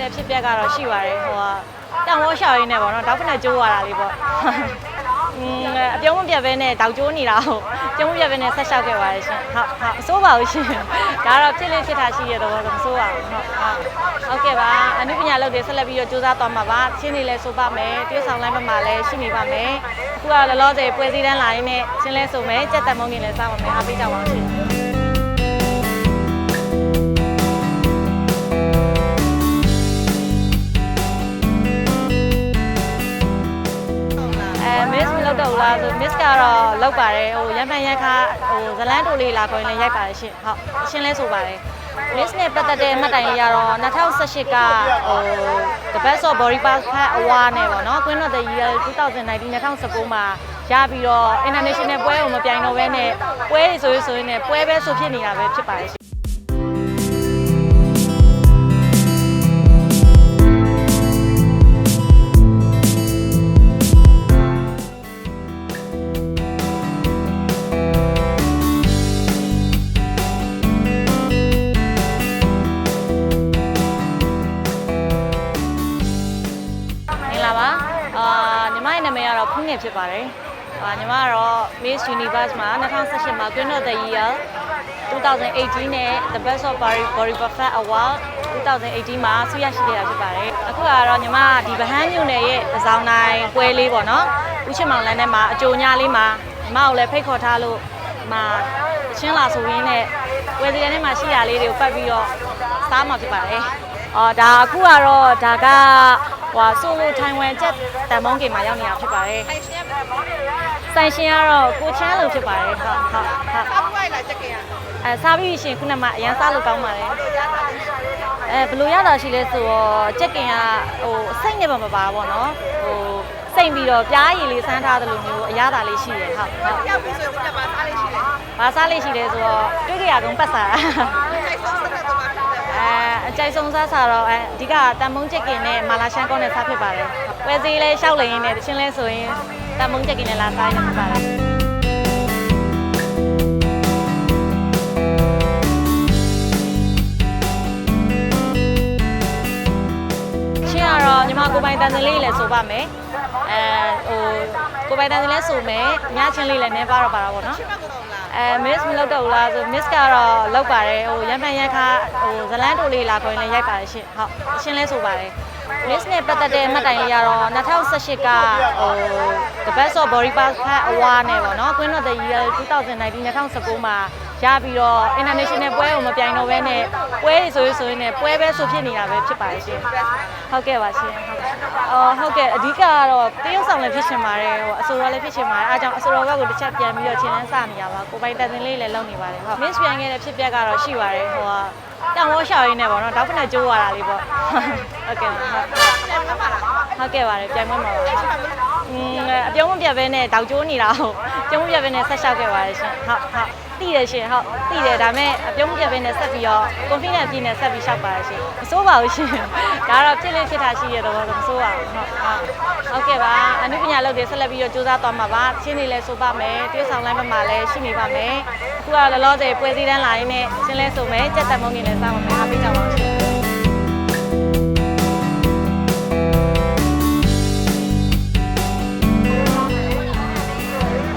ခဲ့တဲ့ဖြစ်ပျက်ကတော့ရှိပါတယ်ဟိုကတောင်ဝေါရှောက်ရင်းနဲ့ပေါ့နော်တောက်ဖက်နဲ့ကျိုးရတာလေးပေါ့อืมအပြုံးမပြတ်ပဲနဲ့တောက်ကျိုးနေတာဟုတ်ပြုံးမပြတ်ပဲနဲ့ဆက်လျှောက်ခဲ့ပါတယ်ရှင်ဟုတ်ဟုတ်အစိုးပါဘူးရှင်ဒါကတော့ဖြစ်လေးဖြစ်တာရှိရတော့ဆိုမစိုးပါဘူးဟုတ်ဟုတ်ဟုတ်ကဲ့ပါအနုပညာလုပ်တွေဆက်လက်ပြီးတော့စူးစမ်းသွားမှာပါချင်းနေလဲဆိုပါမယ်တရုတ်ဆောင်လိုင်းဘက်မှာလည်းရှိနေပါမယ်အခုကလောလောဆယ်ပွဲစည်းတန်းလာရင်းနဲ့ချင်းလဲဆိုမယ်ကြက်တက်မုံနေလဲစားပါမယ်အားပေးကြပါအောင်ရှင် miss ကတော့လောက်ပါတယ်ဟိုရမ်းပန်ရက်ခါဟိုဇလန်းတိုလေးလာခေါ်ရင်လည်းရိုက်ပါတယ်ရှင်ဟုတ်အရှင်းလဲဆိုပါတယ် miss နဲ့ပတ်သက်တဲ့မှတ်တိုင်လေးကတော့2018ကဟို the best of body part award နဲ့ပေါ့နော် queen of the year 2019 2019မှာရပြီးတော့ international ပွဲကိုမပြိုင်တော့ဘဲနဲ့ပွဲတွေဆိုရင်ဆိုရင်လည်းပွဲပဲဆိုဖြစ်နေတာပဲဖြစ်ပါတယ် ငယ်ဖြစ်ပါတယ်အာညီမကတော့ Miss Universe မှာ2018မှာ Queen of the Year 2018နဲ့ The Best of Body Body Perfect Award 2018မှာဆုရရှိခဲ့တာဖြစ်ပါတယ်အခုကတော့ညီမကဒီဗဟန်းမြို့နယ်ရဲ့အဆောင်တိုင်းပွဲလေးပေါ့နော်ဦးချစ်မောင်လန်းထဲမှာအကြိုညလေးမှာညီမကိုလည်းဖိတ်ခေါ်ထားလို့ဒီမှာချင်းလာဆိုရင်းနဲ့ပွဲစီထဲမှာရှိရလေးတွေကိုပတ်ပြီးတော့စားမှာဖြစ်ပါတယ်အော်ဒါအခုကတော့ဒါက ဟိုဆိုလိုထိုင်ဝမ်ကျက်တန်မုံကေမှာရောက်နေတာဖြစ်ပါတယ်ဆိုင်ရှင်ကတော့ကိုချမ်းလို့ဖြစ်ပါတယ်ဟုတ်ဟုတ်ဟုတ်ဆောက်ဝိုက်လာချက်ကရအဲစားပြီးရှင်ခုနမှအရန်စားလို့ကောင်းပါတယ်အဲဘယ်လိုရတာရှိလဲဆိုတော့ကြက်ကင်ကဟိုစိတ်နဲ့ပါမပါဘောနော်ဟိုစိတ်ပြီးတော့ပြားရည်လေးစမ်းထားသလိုမျိုးအရသာလေးရှိတယ်ဟုတ်ဟုတ်ရောက်ပြီဆိုရင်ဒီမှာစားလေးရှိတယ်ဘာစားလေးရှိလဲဆိုတော့တွေ့ကြရကုန်ပတ်စားဆိုင်ဆုံးစတဲ့တော့မှာဖြစ်တယ် အဲအကြိုက်ဆုံးစားစားတော့အဲအဓိကတန်မုံချက်ကင်နဲ့မာလာရှန်ကောနဲ့စားဖြစ်ပါတယ်ဝယ်စီလေးရှောက်လင်းရင်းနဲ့တချင်းလဲဆိုရင်တန်မုံချက်ကင်နဲ့လာစားရဖြစ်ပါတယ်ချင်းကတော့ညီမကိုပိုင်တန်စင်လေးလည်းဆိုပါမယ်အဲဟိုကိုပိုင်တန်စင်လည်းဆိုမယ်ညချင်းလေးလည်းနည်းပါတော့ပါတော့ဗောနော်ရှင်းမကတော့လား အဲ miss မလုပ်တော့ဘူးလားဆို miss ကတော့လောက်ပါတယ်ဟိုရမ်းပန်ရက်ခါဟိုဇလန်းတိုလေးလာခေါ်ရင်လည်းရိုက်ပါတယ်ရှင်ဟုတ်အရှင်းလဲဆိုပါတယ် miss နဲ့ပတ်သက်တဲ့မှတ်တိုင်လေးကတော့2018ကဟို the best of body part award နဲ့ပေါ့နော် queen of the year 2019 2019မှာ ရပြီးတော့ international ပွဲကိုမပြိုင်တော့ဘဲနဲ့ပွဲတွေဆိုရင်ဆိုရင်လည်းပွဲပဲဆိုဖြစ်နေတာပဲဖြစ်ပါတယ်ရှင်ဟုတ်ကဲ့ပါရှင်ဟုတ်အော်ဟုတ်ကဲ့အဓိကကတော့တရုတ်ဆောင်လည်းဖြစ်ရှင်ပါတယ်ဟိုအဆိုတော်လည်းဖြစ်ရှင်ပါတယ်အားကြောင့်အဆိုတော်ဘက်ကိုတစ်ချက်ပြန်ပြီးတော့ချင်းလန်းစနေရပါကိုပိုင်တန်စင်လေးလည်းလုပ်နေပါတယ်ဟုတ် miss ပြန်ခဲ့တဲ့ဖြစ်ပျက်ကတော့ရှိပါတယ်ဟိုကတောင်ဝေါရှောက်ရင်းနဲ့ပေါ့နော်တောက်ဖက်နဲ့ကျိုးရတာလေးပေါ့ဟုတ်ကဲ့ပါဟုတ်ပြန်မပါလားဟုတ်ကဲ့ပါတယ်ပြန်မမှာပါอืมအပြုံးမပြတ်ပဲနဲ့တောက်ကျိုးနေတာဟုတ်ပြုံးမပြတ်ပဲနဲ့ဆက်လျှောက်ခဲ့ပါတယ်ရှင်ဟုတ်ဟုတ် သိတယ်ရှင်ဟုတ်သိတယ်ဒါပေမဲ့အပြုံးမပြတ်ပဲနဲ့ဆက်ပြီးတော့ confidence ပြည့်နဲ့ဆက်ပြီးလျှောက်ပါတယ်ရှင်မစိုးပါဘူးရှင်ဒါကတော့ဖြစ်လေးဖြစ်တာရှိရတော့ဆိုမစိုးပါဘူးဟုတ်ဟုတ်ဟုတ်ကဲ့ပါအနုပညာလုပ်တွေဆက်လက်ပြီးတော့စူးစမ်းသွားမှာပါချင်းနေလဲဆိုပါမယ်တရုတ်ဆောင်လိုင်းဘက်မှာလည်းရှိနေပါမယ်အခုကလောလောဆယ်ပွဲစည်းတန်းလာရင်းနဲ့ချင်းလဲဆိုမယ်ကြက်တက်မုံနေလဲစားပါမယ်အားပေးကြပါဦးရှင်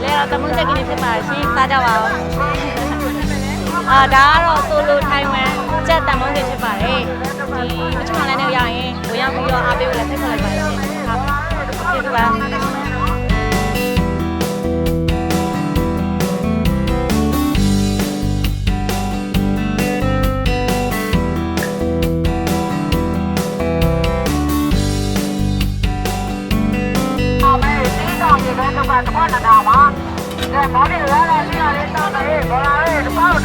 လဲတော့တမွန်းချက်ကင်းဖြစ်ပါရှင်စားကြပါဦး အာဒါကတော့ဆိုလိုထိုင်ဝမ်ကြက်တမွန်းချက်ဖြစ်ပါတယ်ဒီမချမလည်းနဲ့ရရင်ဝင်ရောက်ပြီးတော့အားပေးလို့လည်းဖိတ်ခေါ်လိုက်ပါရှင်ဟုတ်ကျေးဇူးပါအားကြော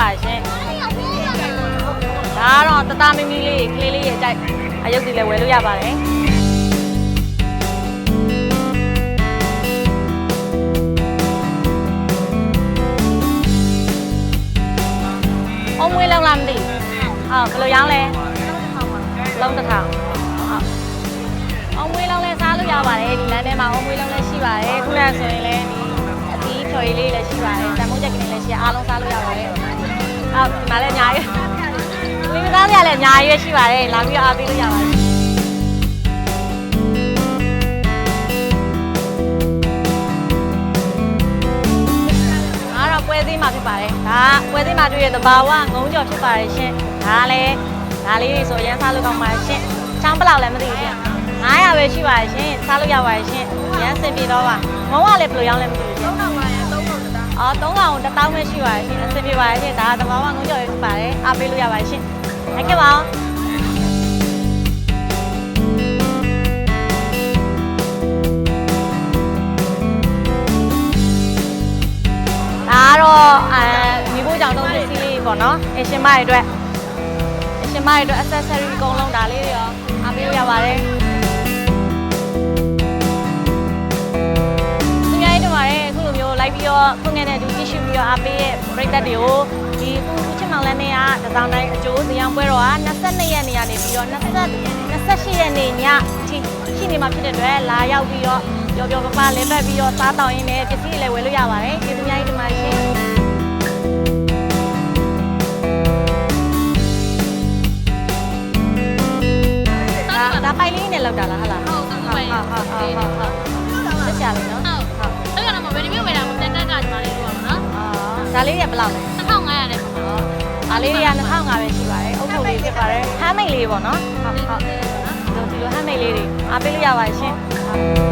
ပါရှင်။ဒါကတော့တသားမီမီလေးကလေးလေးရဲ့အကြိုက်အယုတ်ဒီလည်းဝယ်လို့ရပါတယ်အုံးမွေးလောက်လားမသိဘူးဟုတ်ဘယ်လိုရောင်းလဲလုံးတစ်ထောင်ဟုတ်အုံးမွေးလောက်လဲစားလို့ရပါတယ်ဒီလမ်းထဲမှာအုံးမွေးလောက်လဲရှိပါတယ်ခုနကဆိုရင်လည်းဒီအသီးဖြော်ရည်လေးလည်းရှိပါတယ်တန်မိုးချက်ကလေးလည်းရှိအားလုံးစားလို့ရပါတယ် ဟုတ်ဒီမှာလည်းအများကြီးဝင်းသားတွေကလည်းအများကြီးပဲရှိပါတယ်လာပြီးတော့အားပေးလို့ရပါတယ်အားတော့ပွဲသေးမှာဖြစ်ပါတယ်ဒါကပွဲသေးမှာတွေ့ရတဲ့ဘာဝငုံကြော်ဖြစ်ပါတယ်ရှင်ဒါကလည်းဒါလေးတွေဆိုရမ်းစားလို့ကောင်းပါရှင်ချောင်းဘယ်လောက်လဲမသိဘူးရှင်900ပဲရှိပါတယ်ရှင်စားလို့ရပါတယ်ရှင်ရမ်းစင်ပြေတော့ပါငုံကလည်းဘယ်လိုရောင်းလဲမသိဘူး အော်3000တောင်းပဲရှိပါတယ်ရှင်အဆင်ပြေပါတယ်ရှင်ဒါကတဘာဝငုံကြော်ရဖြစ်ပါတယ်အားပေးလို့ရပါတယ်ရှင်ဟုတ်ကဲ့ပါဒါကတော့အဲမိဖို့ကြောင့်သုံးပစ္စည်းလေးပေါ့နော်အရှင်မရဲ့အတွက်အရှင်မရဲ့အတွက် accessory အကုန်လုံးဒါလေးတွေရောအားပေးလို့ရပါတယ် လိုမျိုးလိုက်ပြီးတော့ဖွင့်ခဲ့တဲ့သူကြည့်ရှုပြီးတော့အားပေးရဲ့ပရိသတ်တွေကိုဒီခုခုချင်မောင်လန်းနေကတစောင်းတိုင်းအကျိုးဇေယျပွဲတော်က22ရက်နေ့ကနေပြီးတော့20 28ရက်နေ့ညအထိရှိနေမှာဖြစ်တဲ့အတွက်လာရောက်ပြီးတော့ပျော်ပျော်ပပလင်းပတ်ပြီးတော့စားတောင်းရင်းနဲ့ပစ္စည်းတွေလည်းဝယ်လို့ရပါတယ်ကျေးဇူးများကြီးတင်ပါတယ်ရှင်ဒါဒါပိုင်လေးနဲ့လောက်တာလားဟုတ်လားဟုတ်ကဲ့ပိုင်ဟုတ်ဟုတ်ဟုတ်ဟုတ်ဟုတ်ဆက်ချရမယ်နော်ဟုတ်ဟုတ်အဲ့ ဒါလေးရဘယ်လောက်လဲ1500နဲ့ပေါ့နော်ဒါလေးတွေက2005ပဲရှိပါတယ်အုတ်ထုပ်လေးဖြစ်ပါတယ်ဟမ်းမိတ်လေးပေါ့နော်ဟုတ်ဟုတ်ဒီလိုဒီလိုဟမ်းမိတ်လေးတွေအားပေးလို့ရပါတယ်ရှင်ဟုတ်